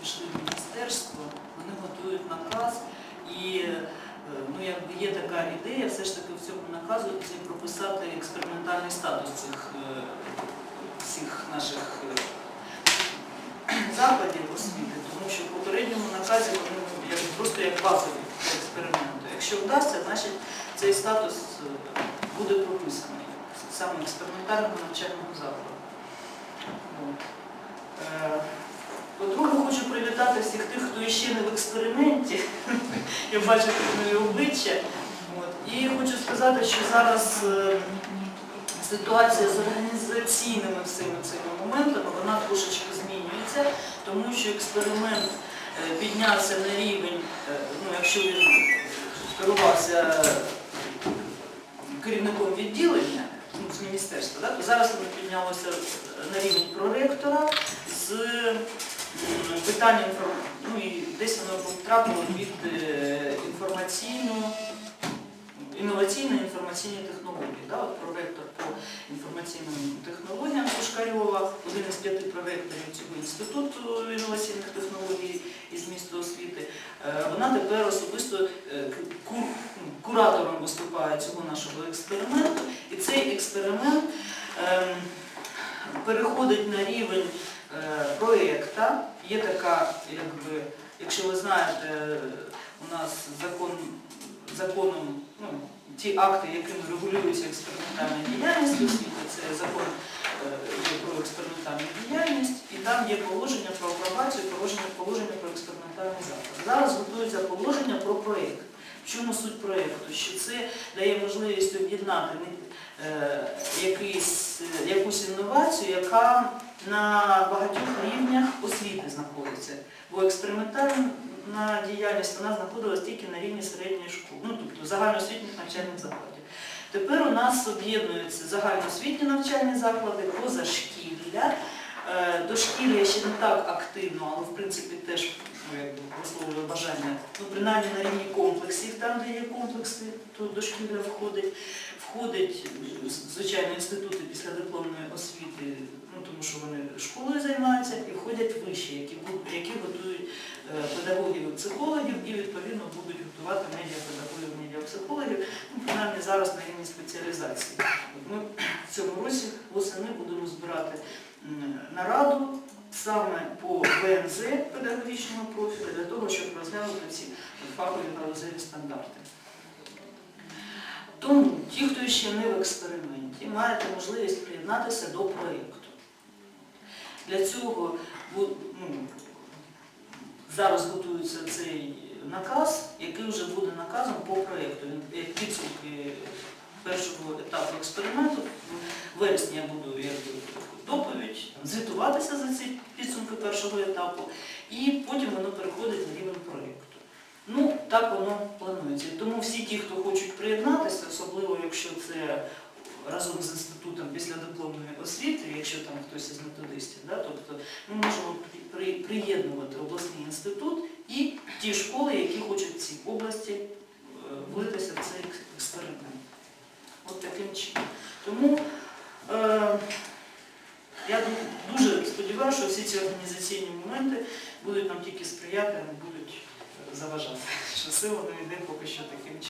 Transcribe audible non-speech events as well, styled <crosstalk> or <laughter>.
пішли в міністерство, вони готують наказ і е, ну, якби є така ідея все ж таки в цьому наказу прописати експериментальний статус цих е, всіх наших е, закладів освіти, тому що в попередньому наказі вони просто як базові експерименту. Якщо вдасться, значить цей статус буде прописаний саме експериментального навчального закладу. От. Привітати всіх тих, хто ще не в експерименті. <laughs> Я бачу нові обличчя. І хочу сказати, що зараз е, ситуація з організаційними всіми цими моментами, вона трошечки змінюється, тому що експеримент е, піднявся на рівень, е, ну, якщо він керувався керівником відділення ну, з міністерства, то зараз воно піднялося на рівень проректора з інформ- ну і десь воно потрапило від інноваційної інформаційні технології. Да? От проректор по інформаційним технологіям Пушкарьова, один із п'яти проректорів цього інституту інноваційних технологій із міста освіти. Е, Вона тепер особисто е, ну, куратором виступає цього нашого експерименту. І цей експеримент ем, переходить на рівень е, проєкта. Є така, якби, якщо ви знаєте, у нас закон, законом, ну, ті акти, якими регулюється експериментальна діяльність в це закон е, про експериментальну діяльність, і там є положення про апробацію, положення, положення про експериментальний заклад. Зараз готується положення про проєкт. В чому суть проєкту? Що це дає можливість об'єднати якийсь, е, якусь інновацію, яка на багатьох рівнях освіти знаходиться. Бо експериментальна діяльність вона знаходилась тільки на рівні середньої школи, ну тобто загальноосвітніх навчальних закладів. Тепер у нас об'єднуються загальноосвітні навчальні заклади, позашкілля. Е, Дошкілля ще не так активно, але в принципі теж ну, висловлює бажання, ну принаймні на рівні комплексів, там, де є комплекси, то дошкілля входить. Входить, звичайно, інститути післядипломної освіти, ну тому що вони школою займаються, і входять вищі, які, які готують е, педагогів і психологів і відповідно будуть готувати медіапедагогів, медіапсихологів, ну, принаймні зараз на рівні спеціалізації. От Ми в цьому році восени будемо збирати нараду саме по ВНЗ педагогічного профілю для того, щоб розглянути ці фахові галузеві стандарти. Тому ті, хто ще не в експерименті, маєте можливість приєднатися до проєкту. Для цього ну, зараз готується цей наказ, який вже буде наказом по проєкту. Він підсумки першого етапу експерименту. В вересні я буду доповідь, звітуватися за ці підсумки першого етапу, і потім воно переходить на рівень проєкту. Ну, так воно планується. Тому всі ті, хто хочуть приєднатися, особливо якщо це разом з інститутом після дипломної освіти, якщо там хтось із методистів, да, тобто ми можемо при- при- приєднувати обласний інститут і ті школи, які хочуть в цій області е, влитися в цей екс- експеримент. От таким чином. Тому е, я ду- дуже сподіваюся, що всі ці організаційні моменти будуть нам тільки сприяти, а не будуть е, заважати. <laughs> Що сила не йде поки що таким чином.